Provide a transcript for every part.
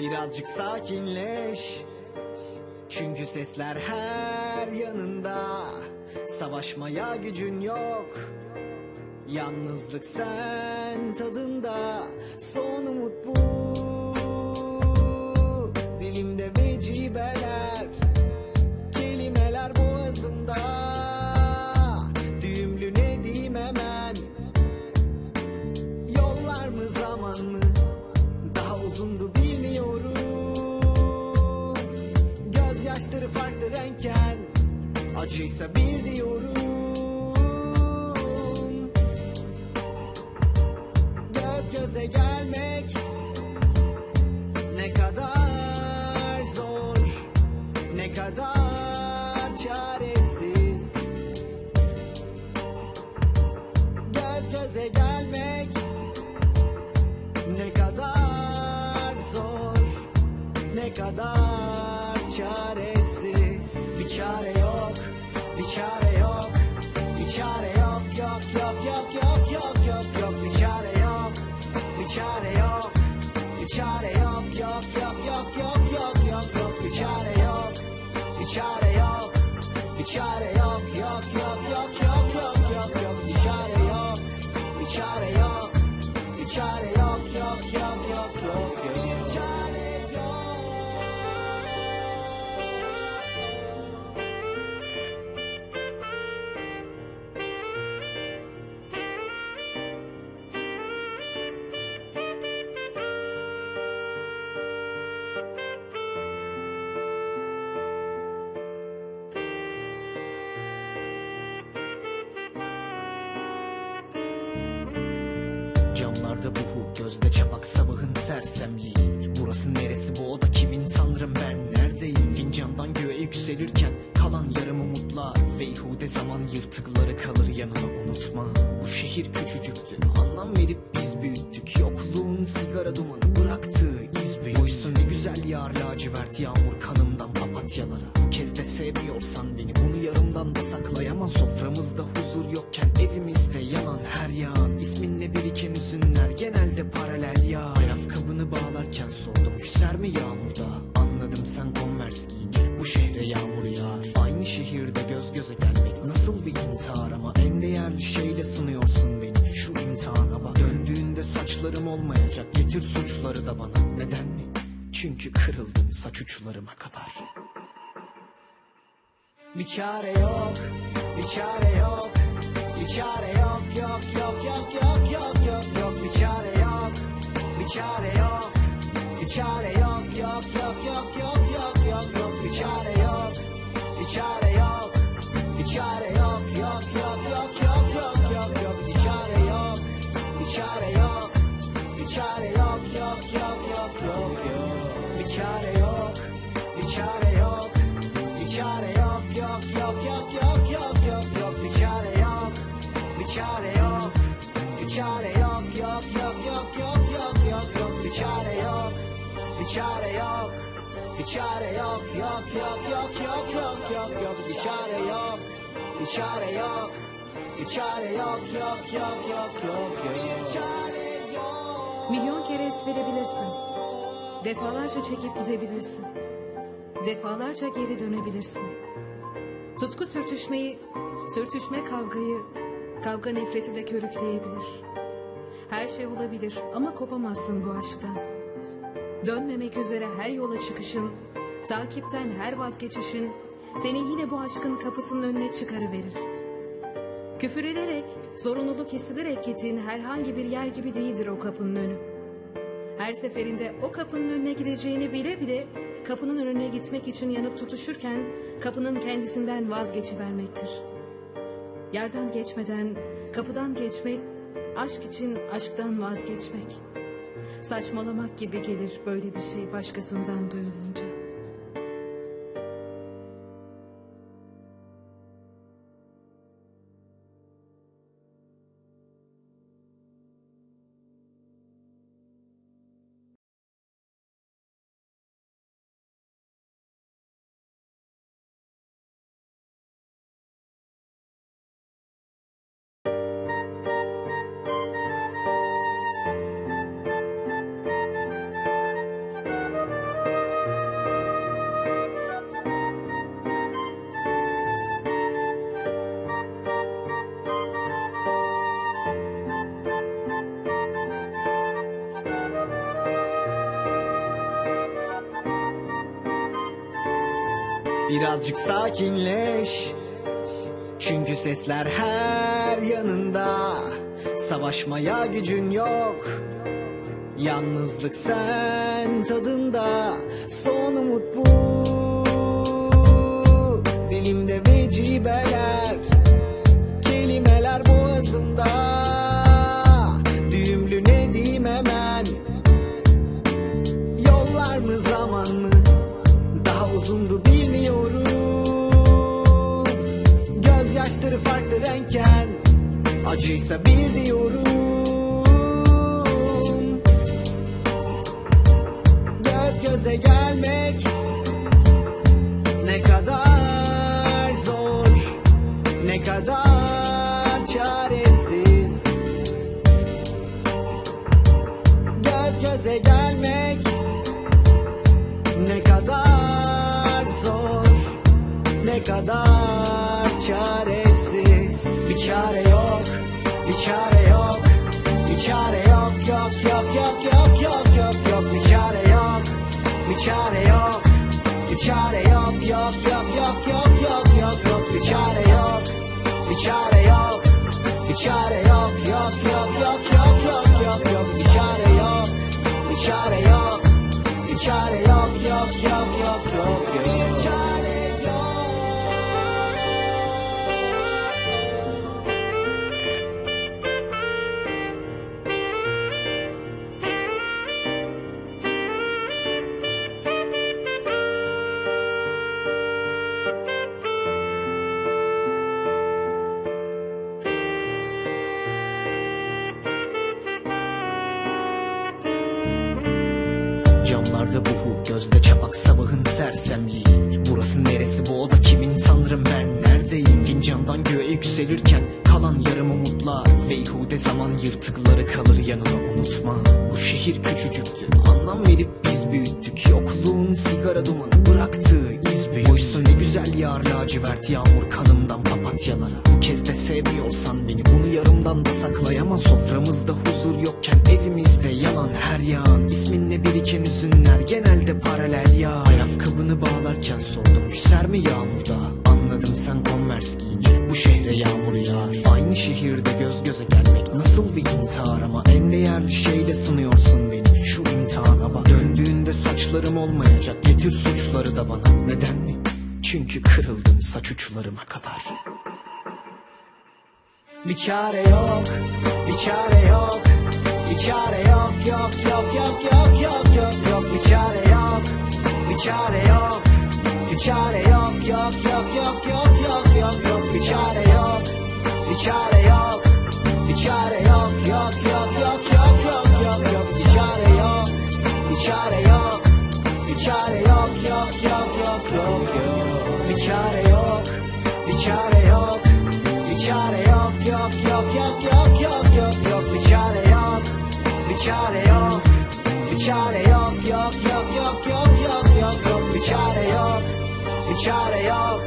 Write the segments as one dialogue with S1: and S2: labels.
S1: Birazcık sakinleş. Çünkü sesler her yanında. Savaşmaya gücün yok. Yalnızlık sen tadında. Son umut bu. Dilimde vecibeler. Kelimeler boğazımda. Düğümlü ne diyeyim hemen? Yollar mı zaman mı? Daha uzundu bilmiyorum Gözyaşları farklı renkken Acıysa bir diyorum. Göz göze gelmek Bir çare yok, bir çare yok, bir çare yok, yok, yok, yok, yok, yok, yok, yok, bir çare yok, bir çare yok, bir çare yok, yok, yok, yok, yok, yok, yok, yok, bir çare yok, bir çare yok, bir çare yok, yok, yok, yok, bu oda kimin tanrım ben? Neredeyim? Fincandan göğe yükselirken kalan yarım umutla Beyhude zaman yırtıkları kalır yanına unutma. Bu şehir küçücüktü. Anlam verip biz büyüttük. Yokluğun sigara dumanı bıraktığı yağar lacivert yağmur kanımdan papatyalara. Bu kez de sevmiyorsan beni bunu yarımdan da saklayamam. Soframızda huzur yokken evimizde yanan her yağan İsminle biriken hüzünler genelde paralel ya Ayakkabını bağlarken sordum küser mi yağmurda? Anladım sen konvers giyince bu şehre yağmur yağar. Aynı şehirde göz göze gelmek nasıl bir intihar ama En değerli şeyle sınıyorsun beni. Şu imtihana bak. Döndüğünde saçlarım olmayacak getir suçları da bana. Neden mi? Çünkü kırıldım saç uçlarıma kadar bir çare yok, bir çare yok, bir çare yok, yok, yok, yok, yok, yok, yok, yok, bir çare yok, bir çare yok, bir çare yok, yok, yok, yok, yok, yok, yok, yok, bir çare yok, bir çare yok, bir çare yok, yok, yok, çare yok bir çare yok bir çare yok yok yok yok yok yok yok yok bir çare yok bir çare yok bir çare yok yok yok yok yok bir çare yok
S2: Milyon kere es verebilirsin. Defalarca çekip gidebilirsin. Defalarca geri dönebilirsin. Tutku sürtüşmeyi, sürtüşme kavgayı, kavga nefreti de körükleyebilir. Her şey olabilir ama kopamazsın bu aşktan. Dönmemek üzere her yola çıkışın, takipten her vazgeçişin seni yine bu aşkın kapısının önüne çıkarıverir. Küfür ederek, zorunluluk hissederek gittiğin herhangi bir yer gibi değildir o kapının önü. Her seferinde o kapının önüne gideceğini bile bile kapının önüne gitmek için yanıp tutuşurken kapının kendisinden vazgeçivermektir. Yerden geçmeden kapıdan geçmek, aşk için aşktan vazgeçmek. Saçmalamak gibi gelir böyle bir şey başkasından duyulunca.
S1: Birazcık sakinleş. Çünkü sesler her yanında. Savaşmaya gücün yok. Yalnızlık sen tadında. Son umut bu. Dilimde vecibeler. Kelimeler boğazımda. Düğümlü ne diyeyim hemen? Yollar mı zaman mı? Daha uzundu bilmiyorum Acıysa bir diyorum. Göz göze gelmek Ne kadar zor Ne kadar çaresiz. Göz göze gelmek ne kadar zor, ne kadar çaresiz. Bir çare yok, bir çare yok, bir çare yok, yok, yok, yok, yok, yok, yok, yok, bir çare yok, bir çare yok, bir çare yok, yok, yok, yok, yok, yok, yok, yok, bir çare yok, bir çare yok, bir çare yok, Camlarda buhu, gözde çapak sabahın sersemliği. Burası neresi? Bu oda kimin? Tanrım ben. Neredeyim? Fincandan göğe yükselirken kalan yarım umutlar Beyhude zaman yırtıkları kalır yanına. Unutma Bu şehir küçücüktü. Anlam verip biz büyüttük. Yokluğun sigara dumanı Yağar lacivert yağmur kanımdan papatyalara. Bu kez de sevmiyorsan beni bunu yarımdan da saklayamam. Soframızda huzur yokken evimizde yalan her yağan. İsminle biriken hüzünler genelde paralel ya Ayakkabını bağlarken sordum küser mi yağmurda? Anladım sen Converse giyince bu şehre yağmur yağar. Aynı şehirde göz göze gelmek nasıl bir intihar ama En değerli şeyle sınıyorsun beni. Şu imtihana bak. Döndüğünde saçlarım olmayacak getir suçları da bana. Neden mi? Çünkü kırıldım saç uçlarıma kadar Bir çare yok, bir çare yok Bir çare yok, yok, yok, yok, yok, yok, yok, yok Bir çare yok, bir çare yok Bir çare yok, yok, yok, yok, yok, yok, yok, yok Bir çare yok, bir çare yok Bir çare yok, yok çare yok yok yok yok yok yok yok yok bir çare yok bir çare yok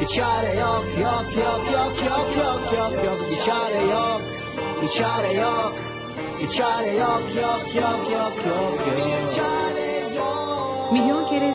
S1: bir çare yok yok yok yok yok yok yok yok bir çare yok bir çare yok bir çare yok yok yok yok yok yok bir çare yok
S2: Milyon kere